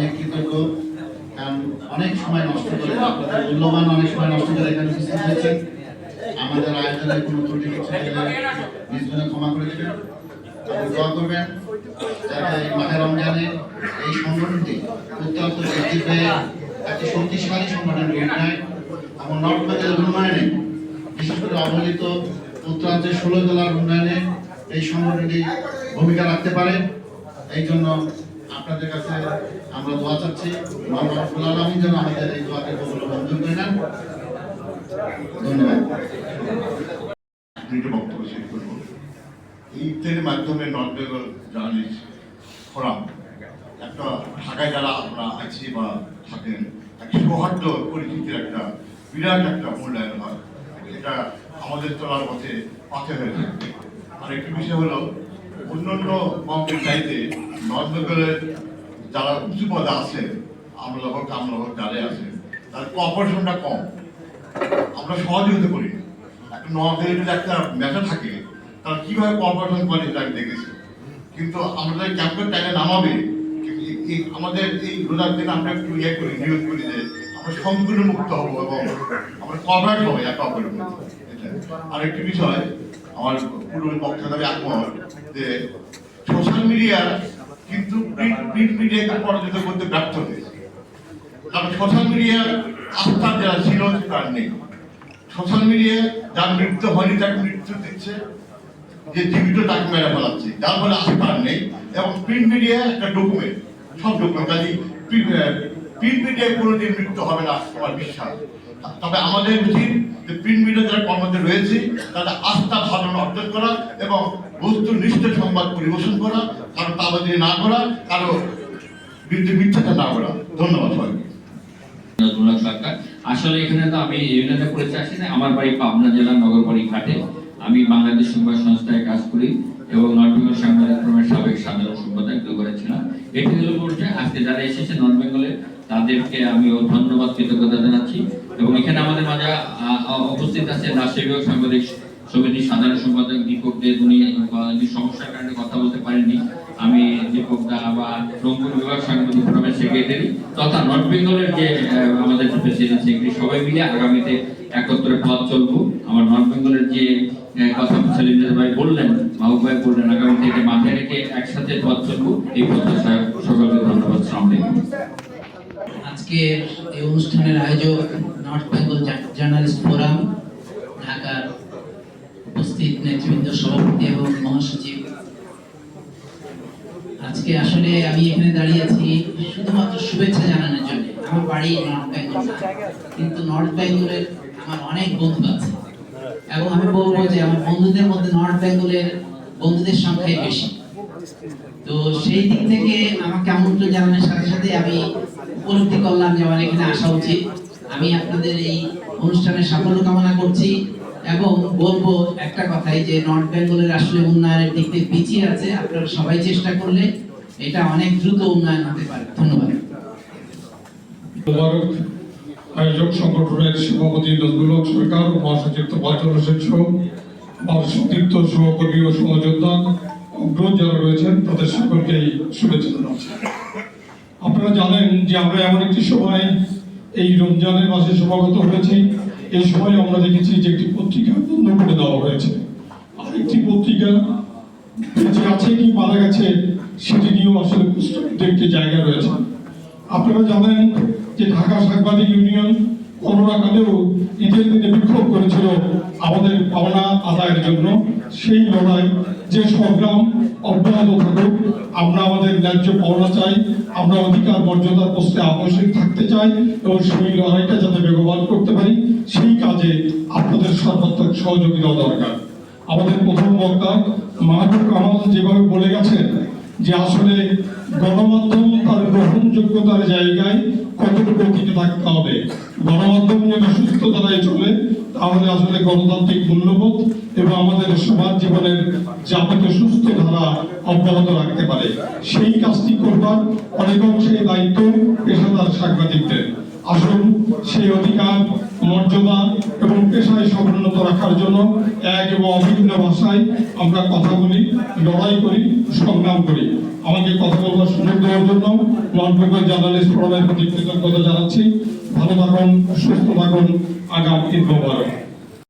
অনেক কৃতজ্ঞ অনেক সময় নষ্ট করে, আপনাদের মূল্যবান অনেক সময় নষ্ট করে এখানে উপস্থিত হয়েছে। আমাদের আয়োজনে কোনো ত্রুটি কিছু ক্ষমা করে দেবেন। এই মাহে রমজানে এই সংগঠনটি অত্যন্ত পেয়ে একটি শক্তিশালী সংগঠন রূপ নেয় এবং নর্থ বেঙ্গলের উন্নয়নে, বিশেষ করে অবহেলিত উত্তরাঞ্চলের ষোলো জেলার উন্নয়নে এই সংগঠনটি ভূমিকা রাখতে পারে। এই জন্য আপনাদের কাছে আমরা দোয়া চাচ্ছি আলামিন যেন আমাদের এই দোয়াকে কবুল মঞ্জুর করে নেন। ধন্যবাদ। বক্তব্য শেষ মাধ্যমে নর্থ বেঙ্গল ফোরাম, একটা ঢাকায় যারা আমরা আছি বা থাকেন একটা সৌহার্দ্য পরিচিতির একটা বিরাট একটা মূল্যায়ন হয়। এটা আমাদের চলার পথে পথে হয়ে থাকে। আর একটি বিষয় হলো অন্যান্য বঙ্গের চাইতে নর্থ বেঙ্গলের যারা উঁচু পদে আছে, আমলা হোক আমলা হোক যারা আছে, তার কপারেশনটা কম। আমরা সহযোগিতা করি। একটা নর্থ একটা মেশা থাকে, তার কীভাবে কর্পোরেশন করে সেটা আমি দেখেছি। কিন্তু আমাদের ক্যাম্পের টাইমে নামাবে আমাদের এই রোজার দিন আমরা একটু ইয়ে করি নিয়োগ করি যে আমরা সম্পূর্ণ মুক্ত হব এবং আমরা কভার হব, এক অপরের মধ্যে আর একটি বিষয় আমার আমি একমত যে সোশ্যাল মিডিয়া কিন্তু প্রিন্ট মিডিয়াকে পরাজিত করতে ব্যর্থ হয়েছে। কারণ সোশ্যাল আস্থা যারা ছিল আর নেই। সোশ্যাল মিডিয়া যার মৃত্যু হয়নি তাকে মৃত্যু দিচ্ছে, যে জীবিত তাকে মেরে ফেলাচ্ছে। যার ফলে আস্থা নেই এবং প্রিন্ট মিডিয়া একটা ডকুমেন্ট সব ডকুমেন্ট কাজে প্রিন্ট মিডিয়ায় কোনোদিন মৃত্যু হবে না, আমার বিশ্বাস। তবে আমাদের উচিত যে প্রিন্ট মিডিয়া যারা কর্মতে রয়েছে, তাদের আস্থা ভাবনা অর্জন করা এবং বস্তুনিষ্ঠ সংবাদ পরিবেশন করা কারও তাবাদি না করা, কারও বিরুদ্ধে মিথ্যাচার না করা। ধন্যবাদ সবাইকে। আসলে এখানে তো আমি ইউনিয়নে আসি না। আমার বাড়ি পাবনা জেলার নগরবাড়ি ঘাটে। আমি বাংলাদেশ সংবাদ সংস্থায় কাজ করি এবং নর্থ সাংবাদিক সাবেক সাধারণ সম্পাদক করেছিলাম এটি হলো বলছে আজকে যারা এসেছে নর্থ বেঙ্গলে তাদেরকে আমি ধন্যবাদ, কৃতজ্ঞতা জানাচ্ছি। এবং এখানে আমাদের মাঝে উপস্থিত আছে রাজশাহী সাংবাদিক সমিতির সাধারণ সম্পাদক দীপক দে, উনি সমস্যার কারণে কথা বলতে পারেননি। আমি দীপক দা বা রংপুর বিভাগ সাংবাদিক ফোরামের সেক্রেটারি তথা নর্থ বেঙ্গলের যে আমাদের প্রেসিডেন্ট সেক্রেটারি সবাই মিলে আগামীতে একত্রে পথ চলবো। আমার নর্থ বেঙ্গলের যে কথা সেলিমদের ভাই বললেন, মাহবুব ভাই বললেন আগামী থেকে মাথায় রেখে একসাথে পথ চলবো। এই প্রত্যাশা সকলকে ধন্যবাদ, সালাম আজকের এই অনুষ্ঠানের আয়োজক নর্থ বেঙ্গল জার্নালিস্ট ফোরাম ঢাকার উপস্থিত নেতৃবৃন্দ সভাপতি এবং মহাসচিব। আজকে আসলে আমি এখানে দাঁড়িয়ে আছি শুধুমাত্র শুভেচ্ছা জানানোর জন্য। আমার বাড়ি নর্থ বেঙ্গল কিন্তু নর্থ বেঙ্গলের আমার অনেক বন্ধু আছে। এবং আমি বলব যে আমার বন্ধুদের মধ্যে নর্থ বেঙ্গলের বন্ধুদের সংখ্যাই বেশি। তো সেই দিক থেকে আমাকে আমন্ত্রণ জানানোর সাথে সাথে আমি উপলব্ধি করলাম যে আমার এখানে আসা উচিত। আমি আপনাদের এই অনুষ্ঠানের সাফল্য কামনা করছি এবং বলব একটা কথাই যে নর্থ বেঙ্গলের আসলে উন্নয়নের দিক থেকে পিছিয়ে আছে। আপনারা সবাই চেষ্টা করলে এটা অনেক দ্রুত উন্নয়ন হতে পারে। ধন্যবাদ। আয়োজক সংগঠনের সভাপতি নজরুল সরকার, মহাসচিব তোফাজ্জল হোসেন সহ আমার সতীর্থ সহকর্মী ও সহযোদ্ধা অগ্রজ যারা রয়েছেন, তাদের সকলকেই শুভেচ্ছা জানাচ্ছি। আপনারা জানেন যে আমরা এমন একটি সময় এই রমজানের মাসে সমাগত হয়েছি। এই সময় আমরা দেখেছি যে একটি পত্রিকা বন্ধ করে দেওয়া হয়েছে। আরেকটি পত্রিকা বেঁচে আছে কি মারা গেছে, সেটি নিয়েও আসলে একটি জায়গা রয়েছে। আপনারা জানেন যে ঢাকা সাংবাদিক ইউনিয়ন করোনাকালেও ঈদের দিনে বিক্ষোভ করেছিল আমাদের পাওনা আদায়ের জন্য। সেই লড়াই, যে সংগ্রাম অব্যাহত থাকুক, আমরা আমাদের ন্যায্য পাওনা চাই, আমরা অধিকার, মর্যাদার পোস্টে আবশ্যক থাকতে চাই এবং সেই লড়াইটা যাতে বেগবান করতে পারি, সেই কাজে আপনাদের সর্বাত্মক সহযোগিতা দরকার। আমাদের প্রথম বক্তা মাহবুব কামাল যেভাবে বলে গেছেন যে আসলে গণমাধ্যম তার গ্রহণযোগ্যতার জায়গায় কতটুকু টিকে থাকতে হবে? গণমাধ্যম যদি সুস্থ ধারায় চলে, তাহলে আসলে গণতান্ত্রিক মূল্যবোধ এবং আমাদের সমাজ জীবনের যাবতীয় সুস্থ ধারা অব্যাহত রাখতে পারে। সেই কাজটি করবার অনেক অংশে দায়িত্ব পেশাদার সাংবাদিকদের। আসুন সেই অধিকার, মর্যাদা এবং পেশায় সমুন্নত রাখার জন্য এক এবং অভিন্ন ভাষায় আমরা কথা বলি, লড়াই করি, সংগ্রাম করি। আমাকে কথা বলবার সুযোগ দেওয়ার জন্য নর্থ জার্নালিস্ট ফোরামের প্রতি কৃতজ্ঞতা জানাচ্ছি। ভালো থাকুন, সুস্থ থাকুন, আগাম ঈদ মোবারক